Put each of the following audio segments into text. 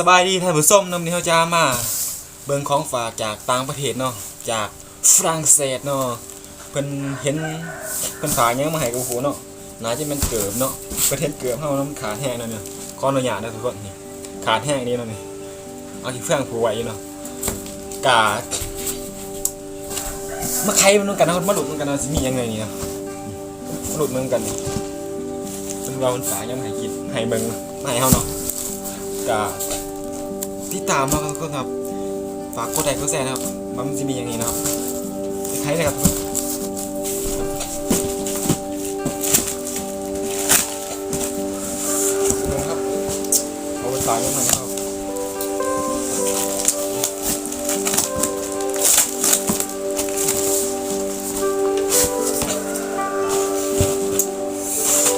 สบายดีท่านผู้ชมนำนี้เขาจะมา เบิ่งของฝากจากต่างประเทศเนาะจากฝรั่งเศสเนาะเพิ่นเห็นเพิ่นฝากหยังมาให้กับหูเนาะน่าจะเป็นเกิบเนาะประเทศเกิบเฮาน้ำขาดแห้งเนาะเนี่ยขออนุญาตนะทุกคนนี่ขาดแห้งนี่เนาะนี่เอาที่เฟื่องผูไว้เนาะกาดมาใครมันกันนะมาหลุดมันกันนะสิมียังไงนี่เนาะมาหลุดมันกันนี่เพิ่นว่าเนฝากยังมาให้กินให้เบิ่งมาให้เฮาเนาะก็ติ ดตามมาครับทุกคนครับ ฝากกดไลค์กดแชร์นะครับ มันจะมีอย่างนี้นะครับใช้เลยครับลงครับเอาไปสายกันหน่อยนะครับ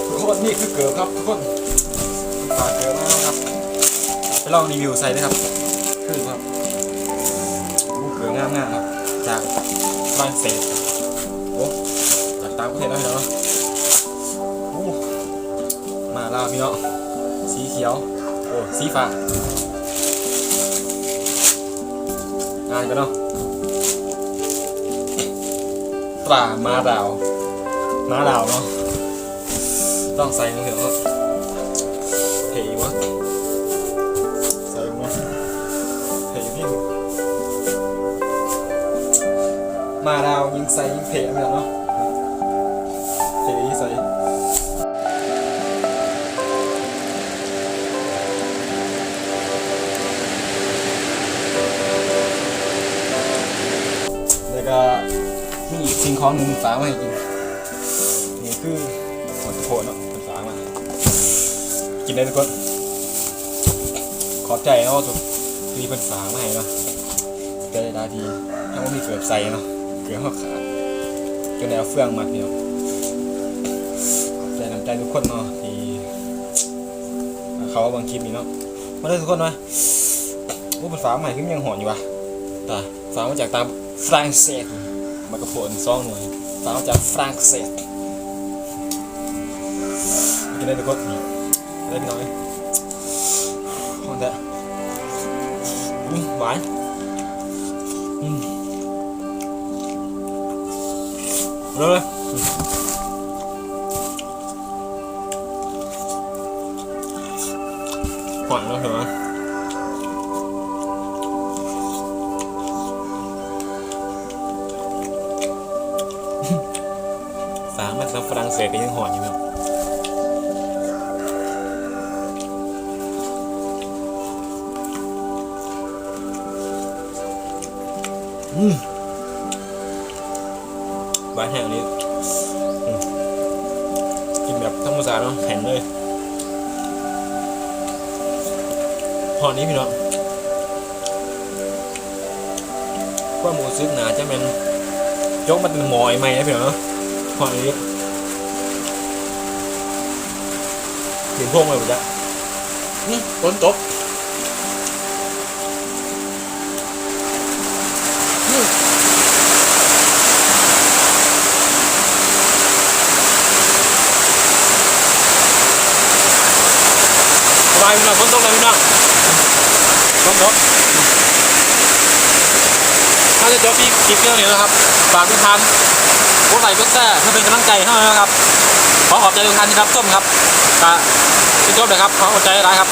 ทุกคนนี่คือเกิดครับทุกคนฝากเยอะมากครับ ลองรีวิวใส่นะครับ คือครับลูกเขืองามงามๆครับ จากฝรั่งเศสโอ้จากต่างประเทศแล้วพี่น้องเนาะโอ้มาแล้วพี่น้องสีเขียว โอ้ สีฟ้างานกันเนาะตรามาดาวมาดาวเนาะต้องใส่เถอะครับเฮ้ยวะ ใส่ยิงเพย์ไปแล้วเนาะเพย์ใส่แล้วก็มีอีกสิ่งของหนึ่งฝากมาให้กินนี่คือหมันโคนเนาะเป็นฝากมากินได้ทุกคนขอบใจเนาะสุดมีเป็นฝามาให้เนาะเจอดาทีถ้าว่ามีเกือบใส่เนาะ เกือหักขาดจนได้เอาเฟืองมาเดียใจน้ำใจทุกคนเนาะที่เขาบางคลิปนี้เนาะมาเลยทุกคนมาโอ้เป็นฝาใหม่ขึ้นยังหอนอยู่วะตาฝามาจากตามฝรั่งเศสมากระโผนซองหน่วยฝามาจากฝรั่งเศสกินได้ทุกคนนี่ได้พี่น้อยคนเด้ออืมหวาน เร็วเลยหวานแล้วเหรอสามารถฝรั่งเศสก็ยังหอนอยู่ครับอืมหวานแห้งนี้กินแบบธรรมชาติเนาะแข็งเลยพอนี้พี่น้องว่าหมูซึกหนาจะเป็นยกมาเป็นหมอยใหมนะพี่น้องพอนี้ถึงพวกเลยปะจ๊ะนี่ฝนตกายพี่น้องฝนตกเลยพี่น้องฝนตกถ้าจะจบปีคลิปเรื่องนี้นะครับ ฝากทุกท่านกดไลค์กดแชร์เพื่อเป็นกำลังใจให้เรานะครับ ขอขอบใจทุกท่านที่รับชมครับกะที่จบเลยครับ ขอขอบใจหลายครับ